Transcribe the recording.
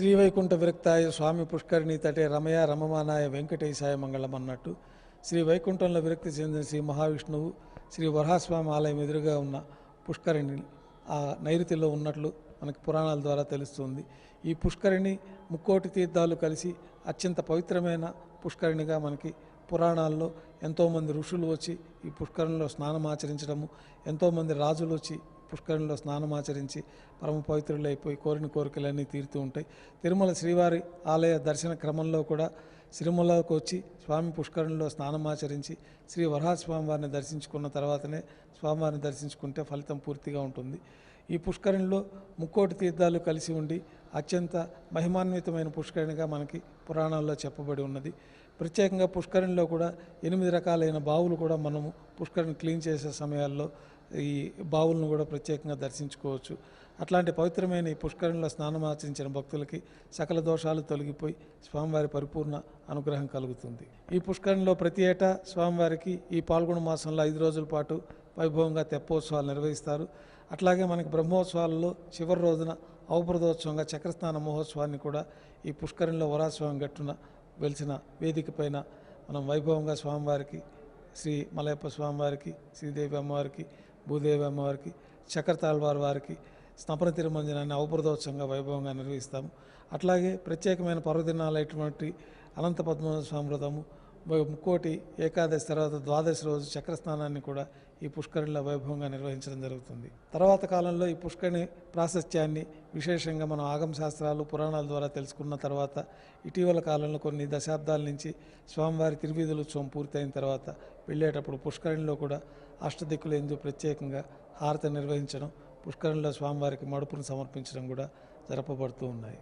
శ్రీవైకుంఠ విరక్తాయ స్వామి పుష్కరిణి తటే రమయ రమమానాయ వెంకటేశాయ మంగళం అన్నట్టు శ్రీ వైకుంఠంలో విరక్తి చెందిన శ్రీ మహావిష్ణువు శ్రీ వరహాస్వామి ఆలయం ఎదురుగా ఉన్న పుష్కరిణి ఆ నైరుతిలో ఉన్నట్లు మనకి పురాణాల ద్వారా తెలుస్తుంది. ఈ పుష్కరిణి ముక్కోటి తీర్థాలు కలిసి అత్యంత పవిత్రమైన పుష్కరిణిగా మనకి పురాణాల్లో ఎంతోమంది ఋషులు వచ్చి ఈ పుష్కరంలో స్నానం ఆచరించడము ఎంతోమంది రాజులు వచ్చి పుష్కరంలో స్నానం ఆచరించి పరమ పవిత్రులైపోయి కోరిన కోరికలన్నీ తీరుతూ ఉంటాయి. తిరుమల శ్రీవారి ఆలయ దర్శన క్రమంలో కూడా సిరిమలకు వచ్చి స్వామి పుష్కరంలో స్నానం ఆచరించి శ్రీ వరహాస్వామి వారిని దర్శించుకున్న తర్వాతనే స్వామివారిని దర్శించుకుంటే ఫలితం పూర్తిగా ఉంటుంది. ఈ పుష్కరిణిలో ముక్కోటి తీర్థాలు కలిసి ఉండి అత్యంత మహిమాన్వితమైన పుష్కరిణిగా మనకి పురాణాల్లో చెప్పబడి ఉన్నది. ప్రత్యేకంగా పుష్కరిణిలో కూడా ఎనిమిది రకాలైన బావులు కూడా మనము పుష్కరిని క్లీన్ చేసే సమయాల్లో ఈ బావులను కూడా ప్రత్యేకంగా దర్శించుకోవచ్చు. అట్లాంటి పవిత్రమైన ఈ పుష్కరంలో స్నానం ఆచరించిన భక్తులకి సకల దోషాలు తొలగిపోయి స్వామివారి పరిపూర్ణ అనుగ్రహం కలుగుతుంది. ఈ పుష్కరంలో ప్రతి ఏటా స్వామివారికి ఈ పాల్గొన మాసంలో ఐదు రోజుల పాటు వైభవంగా తెప్పోత్సవాలు నిర్వహిస్తారు. అట్లాగే మనకి బ్రహ్మోత్సవాలలో చివరి రోజున అవప్రదోత్సవంగా చక్రస్నాన మహోత్సవాన్ని కూడా ఈ పుష్కరంలో వరాస్వామి గట్టున వెలిసిన వేదిక పైన మనం వైభవంగా స్వామివారికి శ్రీ మలయప్ప స్వామివారికి శ్రీదేవి అమ్మవారికి భూదేవి అమ్మవారికి చక్రతాళ్వారి వారికి స్నపన తిరుమంజనాన్ని అవప్రదోత్సవంగా వైభవంగా నిర్వహిస్తాము. అట్లాగే ప్రత్యేకమైన పర్వదినాలైనటువంటి అనంత పద్మనాభ స్వామి ముక్కోటి ఏకాదశి తర్వాత ద్వాదశి రోజు చక్ర స్నానాన్ని కూడా ఈ పుష్కరిణిలో వైభవంగా నిర్వహించడం జరుగుతుంది. తర్వాత కాలంలో ఈ పుష్కరిణి ప్రాశస్త్యాన్ని విశేషంగా మనం ఆగమ శాస్త్రాలు పురాణాల ద్వారా తెలుసుకున్న తర్వాత ఇటీవల కాలంలో కొన్ని దశాబ్దాల నుంచి స్వామివారి తిరువీధుల ఉత్సవం పూర్తయిన తర్వాత వెళ్ళేటప్పుడు పుష్కరిణిలో కూడా అష్టదిక్కులు ఎందు ప్రత్యేకంగా హారతి నిర్వహించడం పుష్కరిణిలో స్వామివారికి మడుపును సమర్పించడం కూడా జరపబడుతూ ఉన్నాయి.